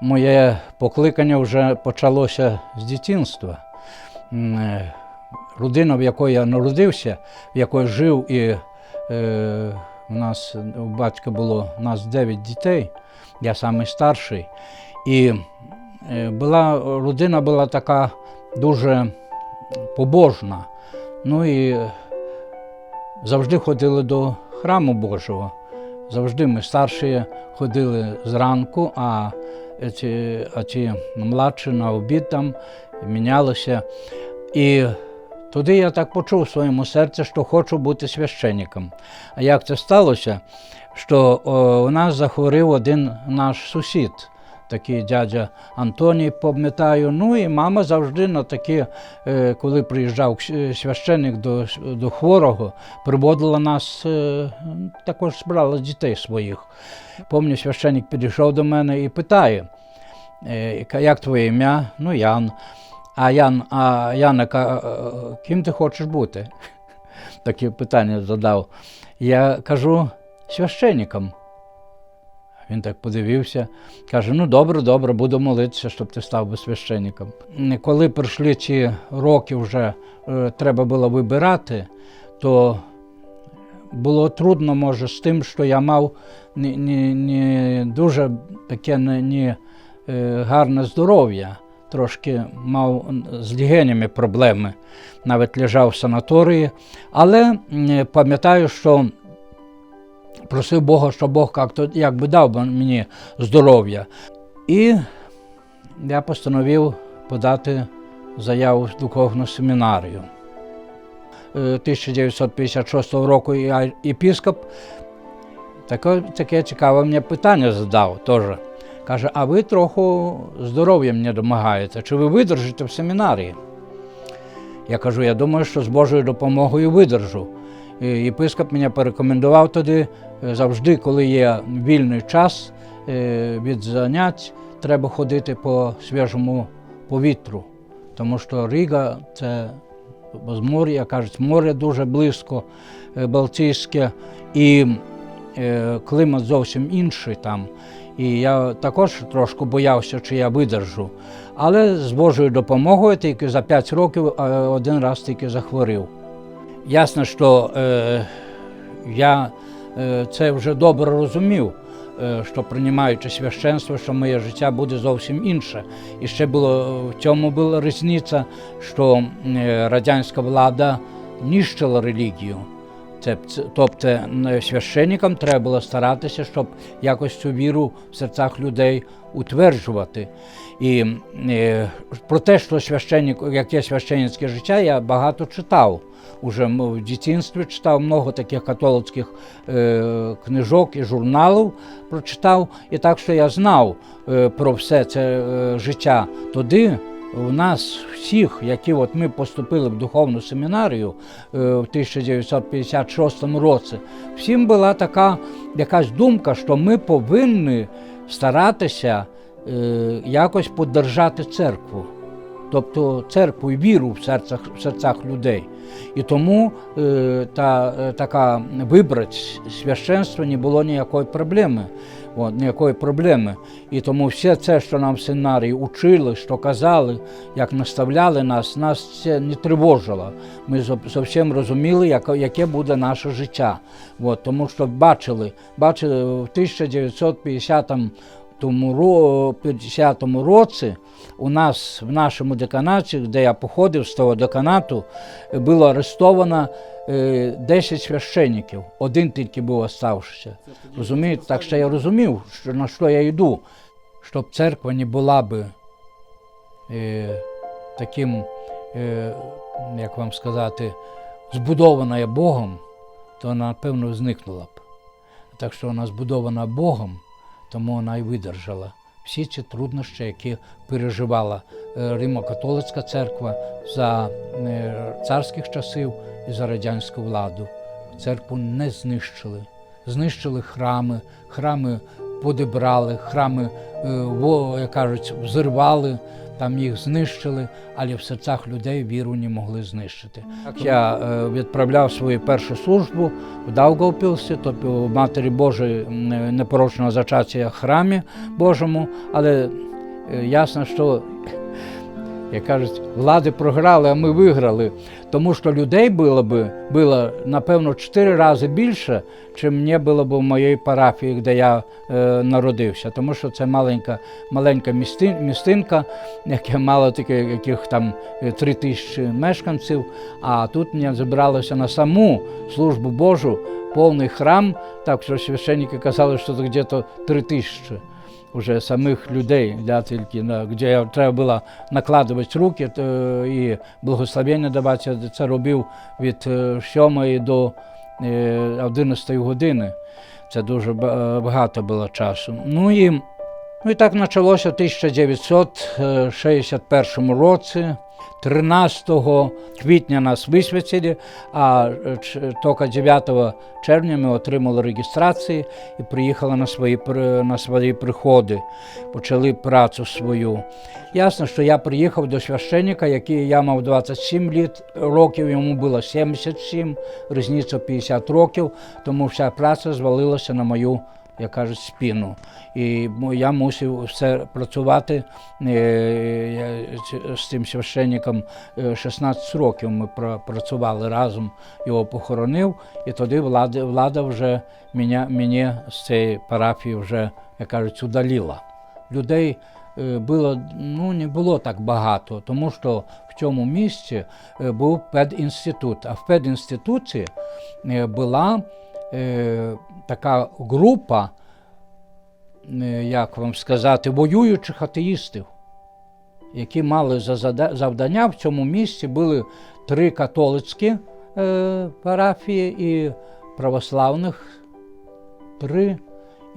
моє покликання вже почалося з дитинства. Е, Родина, в якої я народився, в якої жив, і е, у нас у батька було у нас 9 дітей, я самий старший. І е, була, родина була така дуже побожна. Ну і завжди ходили до храму Божого. Завжди ми старші ходили зранку, а ці, ці младші на обід там мінялися. І туди я так почув в своєму серці, що хочу бути священником. А як це сталося? Що о, у нас захворів один наш сусід, такий дядя Антоній, пам'ятаю. Ну і мама завжди на такі, е, коли приїжджав священник до, до хворого, приводила нас, е, також збирала дітей своїх. Пам'ятаю, священник підійшов до мене і питає, е, як твоє ім'я? Ну, Ян. А Ян, а Яника, е, ким ти хочеш бути? Таке питання задав. Я кажу, священником. Він так подивився, каже: ну добре, добре, буду молитися, щоб ти став би священником. Коли прийшли ці роки, вже е, треба було вибирати, то було трудно, може, з тим, що я мав не, не, не дуже таке не, не гарне здоров'я. Трошки мав з легенями проблеми, навіть лежав в санаторії. Але пам'ятаю, що просив Бога, щоб Бог як-то якби дав мені здоров'я. І я постановив подати заяву в духовну семінарію. Е, 1956 року я єпіскоп таке, таке цікаве мені питання задав теж. Каже, а ви трохи здоров'я мені домагаєте, чи ви видержите в семінарії? Я кажу, я думаю, що з Божою допомогою видержу. Єпископ мене порекомендував е, завжди, коли є вільний час е, від занять, треба ходити по свіжому повітру. Тому що Ріга це Бозмор'я, кажуть, море дуже близько, е, Балтійське, і е, клімат зовсім інший там. І я також трошки боявся, чи я видержу. Але з Божою допомогою тільки за 5 років е, один раз тільки захворів. Ясно, що е, я е, це вже добре розумів, е, що приймаючи священство, що моє життя буде зовсім інше. І ще було в цьому була різниця, що е, радянська влада ніщила релігію. Тобто священникам треба було старатися, щоб якось цю віру в серцях людей утверджувати. І е, про те, що священник, яке священницьке життя, я багато читав. Уже в дитинстві читав много таких католицьких е, книжок і журналів прочитав. І так що я знав е, про все це е, життя. Тоді у нас всіх, які от ми поступили в духовну семінарію е, в 1956 році, всім була така якась думка, що ми повинні старатися е, якось подержати церкву, тобто церкву і віру в серцях, в серцях людей. І тому е, та, е, така вибрати священство не було ніякої проблеми. От, ніякої проблеми. І тому все це, що нам в семінарії учили, що казали, як наставляли нас, нас це не тривожило. Ми зовсім розуміли, яке, буде наше життя. От, тому що бачили, бачили в 1950 тому ро- 50 році у нас в нашому деканаті, де я походив з того деканату, е, було арештовано е, 10 священників. Один тільки був оставшися. Розумієте, так що я розумів, що на що я йду, щоб церква не була би е, таким, е, як вам сказати, збудована Богом, то вона, напевно, зникнула б. Так що вона збудована Богом, тому вона й видержала всі ці труднощі, які переживала е, Римо-католицька церква за е, царських часів і за радянську владу. Церкву не знищили. Знищили храми, храми подібрали, храми, е, як кажуть, взірвали, там їх знищили, але в серцях людей віру не могли знищити. Я е, відправляв свою першу службу в Даугавпілсі, тобто в Матері Божої непорочного зачаття храмі Божому, але е, ясно, що як кажуть, влади програли, а ми виграли. Тому що людей було б було, напевно, чотири рази більше, чим мені було б в моїй парафії, де я е, народився. Тому що це маленька, маленька місти, містинка, яка мала таке, яких там е, три тисячі мешканців. А тут мені зібралося на саму службу Божу, повний храм. Так що священники казали, що це где-то три тисячі уже самих людей, да, тільки, на де треба було накладувати руки то, і благословення давати. Я це робив від е, 7 до е, 11 години. Це дуже багато було часу. Ну і, ну і так почалося в 1961 році. 13 квітня нас висвятили, а е, тільки 9 червня ми отримали реєстрації і приїхали на свої, на свої приходи, почали працю свою. Ясно, що я приїхав до священника, який я мав 27 літ, років, йому було 77, різниця 50 років, тому вся праця звалилася на мою як кажуть, спину. І я мусив все працювати е, з- цим священником е, 16 років. Ми працювали разом, його похоронив, і тоді влада, влада вже мене, мене з цієї парафії вже, як кажуть, удалила. Людей е, було, ну, не було так багато, тому що в цьому місці е, був педінститут. А в педінституті е, була е, така група, е, як вам сказати, воюючих атеїстів, які мали за завдання в цьому місці були три католицькі е, парафії і православних три,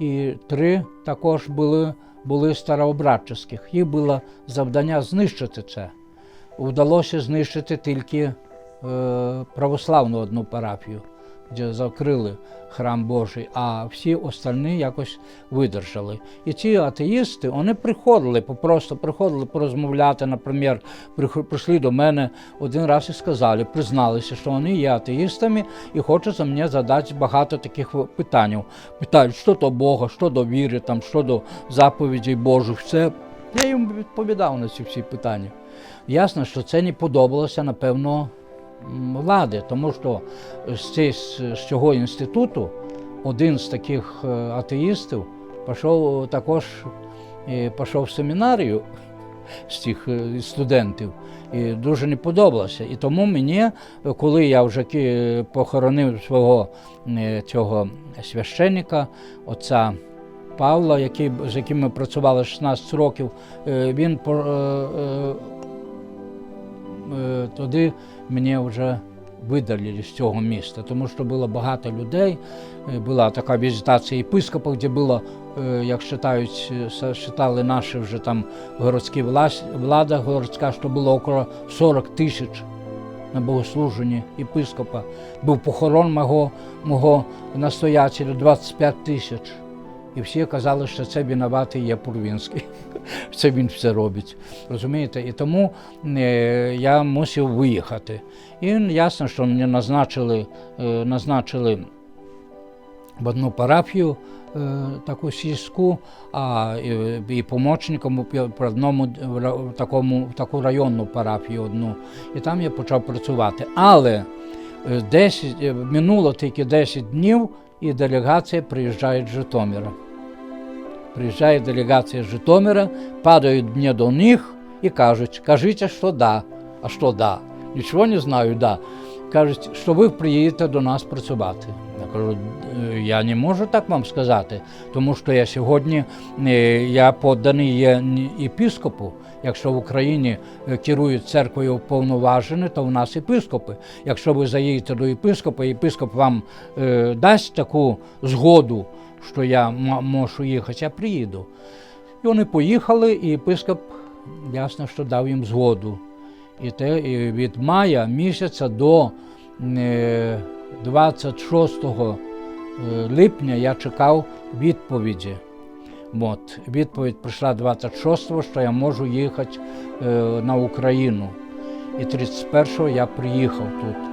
і три також були, були старообрядчих. Їх було завдання знищити це. Вдалося знищити тільки е, православну одну парафію, закрили храм Божий, а всі остальні якось видержали. І ці атеїсти вони приходили, просто приходили порозмовляти. Наприклад, прийшли до мене один раз і сказали, призналися, що вони є атеїстами і хочуть за мене задати багато таких питань. Питають, що до Бога, що до віри, там, що до заповідей Божих. Все. Я їм відповідав на ці всі питання. Ясно, що це не подобалося, напевно, влади, тому що з, цього інституту один з таких е, атеїстів пішов також е, пішов в семінарію з цих е, студентів. І дуже не подобалося. І тому мені, е, коли я вже похоронив свого е, цього священника, отця Павла, який, з яким ми працювали 16 років, е, він по- е, е, е, мене вже видалили з цього міста, тому що було багато людей. Е, Була така візитація єпископа, де було, е, як вважають, вважали наші вже там городські влада городська, що було около 40 тисяч на богослуженні єпископа. Був похорон мого, мого настоятеля 25 тисяч. І всі казали, що це винуватий є Пурвінський. Це він все робить. Розумієте? І тому е, я мусив виїхати. І ясно, що мені назначили, е, назначили в одну парафію е, таку сільську, а і, помічником у одному в такому, в таку районну парафію одну. І там я почав працювати. Але е, 10, е, минуло тільки 10 днів, і делегація приїжджає з Житомира. Приїжджає делегація Житомира, падають мені до них і кажуть, кажіть, що да. А що да? Нічого не знаю, да. Кажуть, що ви приїдете до нас працювати. Я кажу, «Е, я не можу так вам сказати, тому що я сьогодні е, я подданий є єпископу. Якщо в Україні е, керують церквою повноважені, то в нас єпископи. Якщо ви заїдете до єпископа, єпископ вам дасть таку згоду, що я можу їхати, я приїду. І вони поїхали, і єпископ ясно, що дав їм згоду. І те і від мая місяця до е, 26 е, липня я чекав відповіді. От, відповідь прийшла 26-го, що я можу їхати е, на Україну. І 31-го я приїхав тут.